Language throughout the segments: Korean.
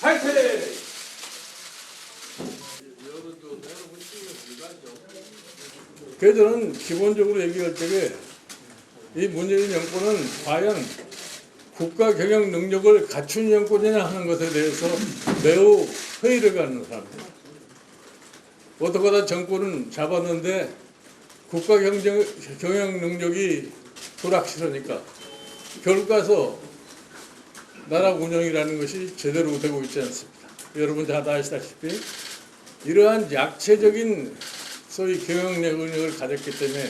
파이팅! 그래서 저는 기본적으로 얘기할 적에 이 문재인 정권은 과연 국가 경영 능력을 갖춘 정권이냐 하는 것에 대해서 매우 회의를 갖는 사람입니다. 어떻게 하다 정권은 잡았는데 국가 경쟁, 경영 능력이 불확실하니까 결국 가서 나라 운영이라는 것이 제대로 되고 있지 않습니다. 여러분 다 아시다시피 이러한 약체적인 소위 경영 능력을 가졌기 때문에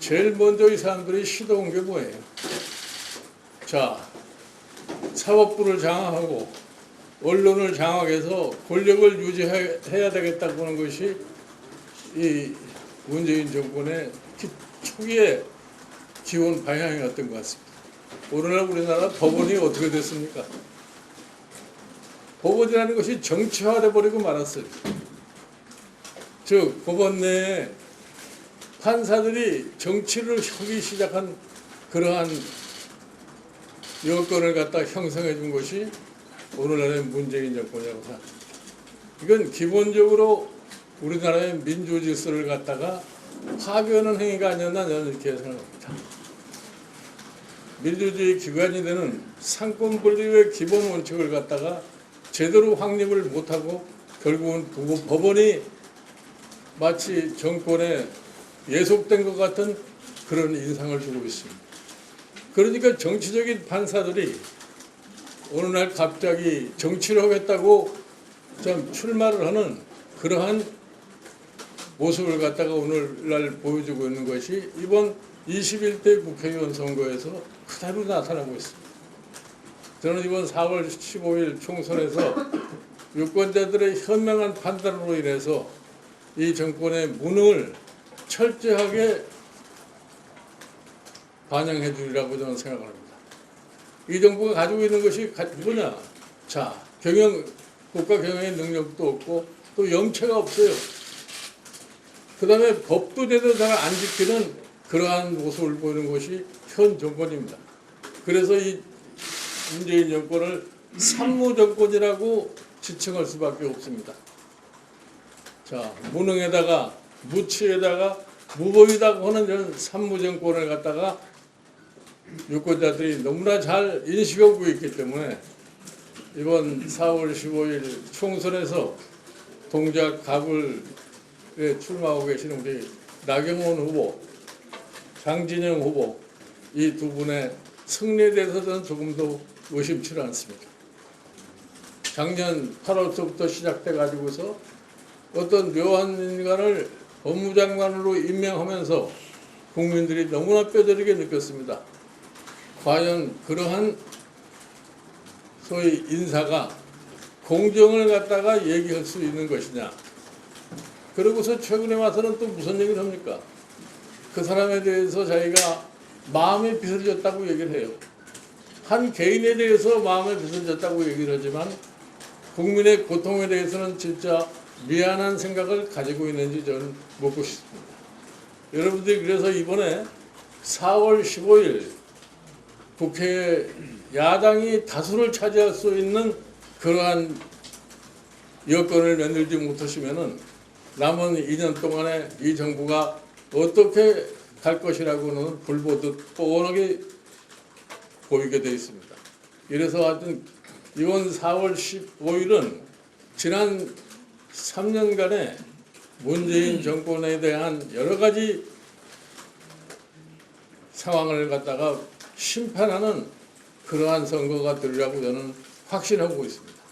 제일 먼저 이 사람들이 시도한 게 뭐예요? 자, 사법부를 장악하고 언론을 장악해서 권력을 유지해야 되겠다고 하는 것이 이 문재인 정권의 기- 초기의 기원 방향이었던 것 같습니다. 오늘날 우리나라 법원이 어떻게 됐습니까? 법원이라는 것이 정치화돼 버리고 말았어요. 즉 법원 내에 판사들이 정치를 하기 시작한 그러한 여건을 갖다 형성해 준 것이 오늘날의 문재인 정권이라고 생각합니다. 이건 기본적으로 우리나라의 민주 질서를 갖다가 파괴하는 행위가 아니었나 저는 이렇게 생각합니다. 민주주의 기관이 되는 상권 분립의 기본 원칙을 갖다가 제대로 확립을 못하고 결국은 두 법원이 마치 정권에 예속된 것 같은 그런 인상을 주고 있습니다. 그러니까 정치적인 판사들이 어느 날 갑자기 정치를 하겠다고 좀 출마를 하는 그러한 모습을 갖다가 오늘날 보여주고 있는 것이 이번 21대 국회의원 선거에서 그대로 나타나고 있습니다. 저는 이번 4월 15일 총선에서 유권자들의 현명한 판단으로 인해서 이 정권의 무능을 철저하게 반영해 주리라고 저는 생각을 합니다. 이 정부가 가지고 있는 것이 가- 뭐냐? 자, 경영, 국가 경영의 능력도 없고 또 염체가 없어요. 그 다음에 법도 제대로 잘 안 지키는 그러한 모습을 보이는 것이 현 정권입니다. 그래서 이 문재인 정권을 산무 정권이라고 지칭할 수밖에 없습니다. 자, 무능에다가 무치에다가 무법이다고 하는 이런 산무 정권을 갖다가 유권자들이 너무나 잘 인식하고 있기 때문에 이번 4월 15일 총선에서 동작 가불에 출마하고 계시는 우리 나경원 후보, 장진영 후보 이 두 분의 승리에 대해서 저는 조금도 의심치 않습니다. 작년 8월부터 시작돼 가지고서 어떤 묘한 인간을 법무장관으로 임명하면서 국민들이 너무나 뼈저리게 느꼈습니다. 과연 그러한 소위 인사가 공정을 갖다가 얘기할 수 있는 것이냐. 그러고서 최근에 와서는 또 무슨 얘기를 합니까? 그 사람에 대해서 자기가 마음에 빚을 졌다고 얘기를 해요. 한 개인에 대해서 마음에 빚을 졌다고 얘기를 하지만 국민의 고통에 대해서는 진짜 미안한 생각을 가지고 있는지 저는 묻고 싶습니다. 여러분들이 그래서 이번에 4월 15일 국회에 야당이 다수를 차지할 수 있는 그러한 여건을 만들지 못하시면은 남은 2년 동안에 이 정부가 어떻게 갈 것이라고는 불보듯 뻔하게 보이게 되어 있습니다. 이래서 하여튼 이번 4월 15일은 지난 3년간의 문재인 정권에 대한 여러 가지 상황을 갖다가 심판하는 그러한 선거가 되리라고 저는 확신하고 있습니다.